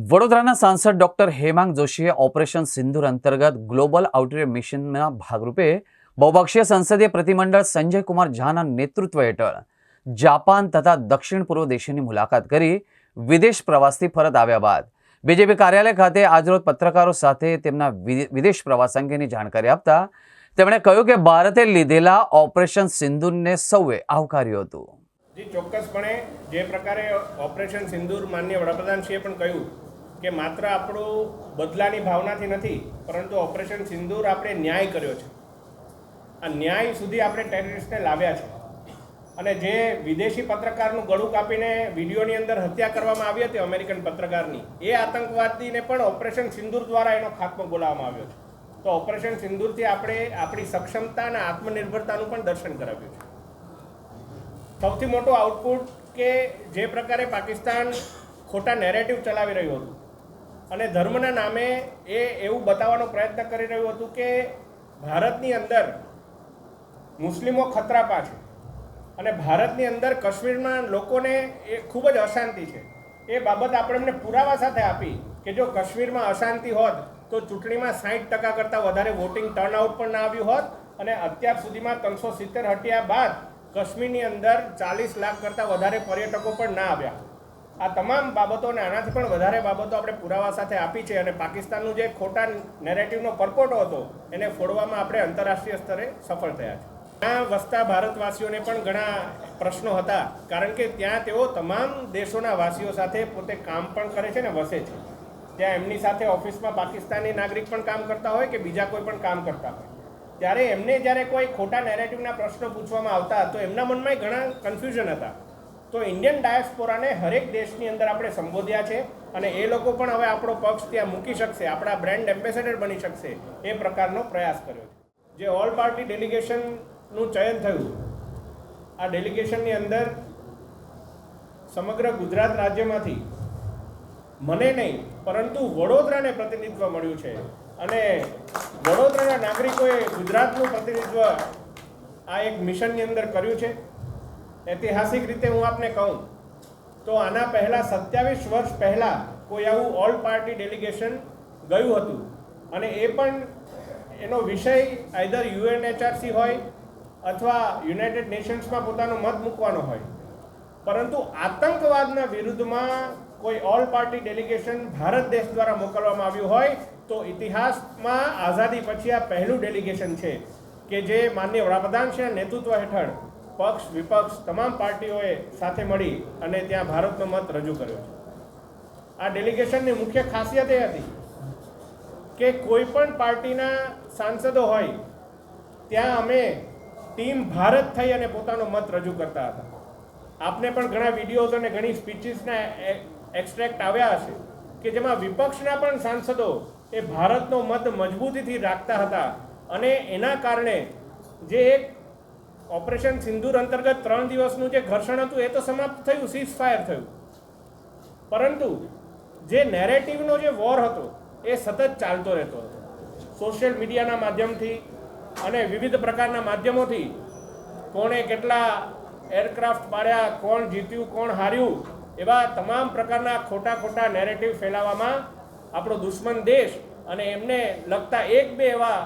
વડોદરાના સાંસદ ડોક્ટર હેમાંગ જોશીએ ઓપરેશન સિંધુર અંતર્ગત ગ્લોબલ આઉટરીચ મિશનના ભાગરૂપે બહુપક્ષીય સંસદીય પ્રતિમંડળ સંજય કુમાર ઝાના નેતૃત્વ હેઠળ જાપાન તથા દક્ષિણ પૂર્વ દેશોની મુલાકાત કરી વિદેશ પ્રવાસથી પરત આવ્યા બાદ. બીજેપી કાર્યાલય ખાતે આજરોજ પત્રકારો સાથે તેમના વિદેશ પ્રવાસ અંગેની જાણકારી આપતા તેમણે કહ્યું કે ભારતે લીધેલા ઓપરેશન સિંધુરને સૌએ આવકાર્યું હતું. જી, ચોક્કસપણે જે પ્રકારે ઓપરેશન સિંદૂર માન્ય વડાપ્રધાનશ્રીએ પણ કહ્યું કે માત્ર આપણું બદલાની ભાવનાથી નથી, પરંતુ ઓપરેશન સિંદૂર આપણે ન્યાય કર્યો છે. આ ન્યાય સુધી આપણે ટેરરિસ્ટને લાવ્યા છે. અને જે વિદેશી પત્રકારનું ગળું કાપીને વિડીયોની અંદર હત્યા કરવામાં આવી હતી અમેરિકન પત્રકારની, એ આતંકવાદીને પણ ઓપરેશન સિંદૂર દ્વારા એનો ખાત્મો બોલાવવામાં આવ્યો છે. તો ઓપરેશન સિંદૂરથી આપણે આપણી સક્ષમતા અને આત્મનિર્ભરતાનું પણ દર્શન કરાવ્યું છે. સૌથી મોટું આઉટપુટ કે જે પ્રકારે પાકિસ્તાન ખોટા નેરેટિવ ચલાવી રહ્યું હતું. અને ધર્મના નામે એ એવું બતાવવાનો પ્રયત્ન કરી રહ્યું હતું કે ભારતની અંદર મુસ્લિમો ખતરાપા છે. અને ભારતની અંદર કાશ્મીરમાં લોકોને એ ખૂબ જ અશાંતિ છે. એ બાબત આપણે એમને પુરાવા સાથે આપી કે જો કાશ્મીરમાં અશાંતિ હોત તો ચૂંટણીમાં સાઠ ટકા કરતાં વધારે વોટિંગ ટર્નઆઉટ પણ ના આવ્યું હોત અને અત્યાર સુધીમાં ત્રણસો સિત્તેર હટ્યા બાદ કાશ્મીરની અંદર ચાલીસ લાખ કરતાં વધારે પર્યટકો પણ ના આવ્યા. આ તમામ બાબતો અને આનાથી પણ વધારે બાબતો આપણે પુરાવા સાથે આપી છે અને પાકિસ્તાનનું જે ખોટા નેરેટિવનો પરપોટો હતો, એને ફોડવામાં આપણે આંતરરાષ્ટ્રીય સ્તરે સફળ થયા છે. ત્યાં વસતા ભારતવાસીઓને પણ ઘણા પ્રશ્નો હતા, કારણ કે ત્યાં તેઓ તમામ દેશોના વાસીઓ સાથે પોતે કામ પણ કરે છે ને વસે છે. ત્યાં એમની સાથે ઓફિસમાં પાકિસ્તાની નાગરિક પણ કામ કરતા હોય કે બીજા કોઈ પણ કામ કરતા હોય. ત્યારે એમને જ્યારે કોઈ ખોટા નેરેટિવના પ્રશ્નો પૂછવામાં આવતા, તો એમના મનમાં ઘણા કન્ફ્યુઝન હતા. તો ઇન્ડિયન ડાયસ્પોરાને હરેક દેશની અંદર આપણે સંબોધ્યા છે અને એ લોકો પણ હવે આપણો પક્ષ ત્યાં મૂકી શકશે, આપણા બ્રાન્ડ એમ્બેસેડર બની શકશે એ પ્રકારનો પ્રયાસ કર્યો છે. જે ઓલ પાર્ટી ડેલિગેશનનું ચયન થયું, આ ડેલિગેશનની અંદર સમગ્ર ગુજરાત રાજ્યમાંથી મને નહીં, પરંતુ વડોદરાને પ્રતિનિધિત્વ મળ્યું છે. અને વડોદરાના નાગરિકોએ ગુજરાતનું પ્રતિનિધિત્વ આ એક મિશનની અંદર કર્યું છે. ઐતિહાસિક રીતે હું આપને કહું, તો આના પહેલાં સત્યાવીસ વર્ષ પહેલાં કોઈ આવું ઓલ પાર્ટી ડેલિગેશન ગયું હતું. અને એ પણ એનો વિષય આઈધર યુએનએચઆરસી હોય અથવા યુનાઇટેડ નેશન્સમાં પોતાનો મત મૂકવાનો હોય. પરંતુ આતંકવાદના વિરુદ્ધમાં કોઈ ઓલ પાર્ટી ડેલિગેશન ભારત દેશ દ્વારા મોકલવામાં આવ્યું હોય, તો ઇતિહાસમાં આઝાદી પછી આ પહેલું ડેલિગેશન છે, કે જે માન્ય વડાપ્રધાન છે નેતૃત્વ હેઠળ પક્ષ, વિપક્ષ તમામ પાર્ટીઓએ સાથે મળી અને ત્યાં ભારતનો મત રજૂ કર્યો છે. આ ડેલિગેશનની મુખ્ય ખાસિયત એ હતી કે કોઈ પણ પાર્ટીના સાંસદો હોય, ત્યાં અમે ટીમ ભારત થઈ અને પોતાનો મત રજૂ કરતા હતા. આપને પણ ઘણા વિડીયોઝ અને ઘણી સ્પીચીસના એક્સ્ટ્રેક્ટ આવ્યા હશે કે જેમાં વિપક્ષના પણ સાંસદો એ ભારતનો મત મજબૂતીથી રાખતા હતા અને એના કારણે જે એક ઓપરેશન સિંદૂર અંતર્ગત ત્રણ દિવસનું જે ઘર્ષણ હતું એ તો સમાપ્ત થયું સીઝ ફાયર થયું. પરંતુ જે નેરેટિવનો જે વોર હતો, એ સતત ચાલતો રહેતો હતો. સોશિયલ મીડિયાના માધ્યમથી અને વિવિધ પ્રકારના માધ્યમોથી કોણે કેટલા એરક્રાફ્ટ પાડ્યા, કોણ જીત્યું, કોણ હાર્યું, એવા તમામ પ્રકારના ખોટા ખોટા નેરેટિવ ફેલાવવામાં આપણો દુશ્મન દેશ અને એમને લગતા એક બે એવા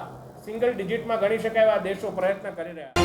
સિંગલ ડિજિટમાં ગણી શકાય એવા દેશો પ્રયત્ન કરી રહ્યા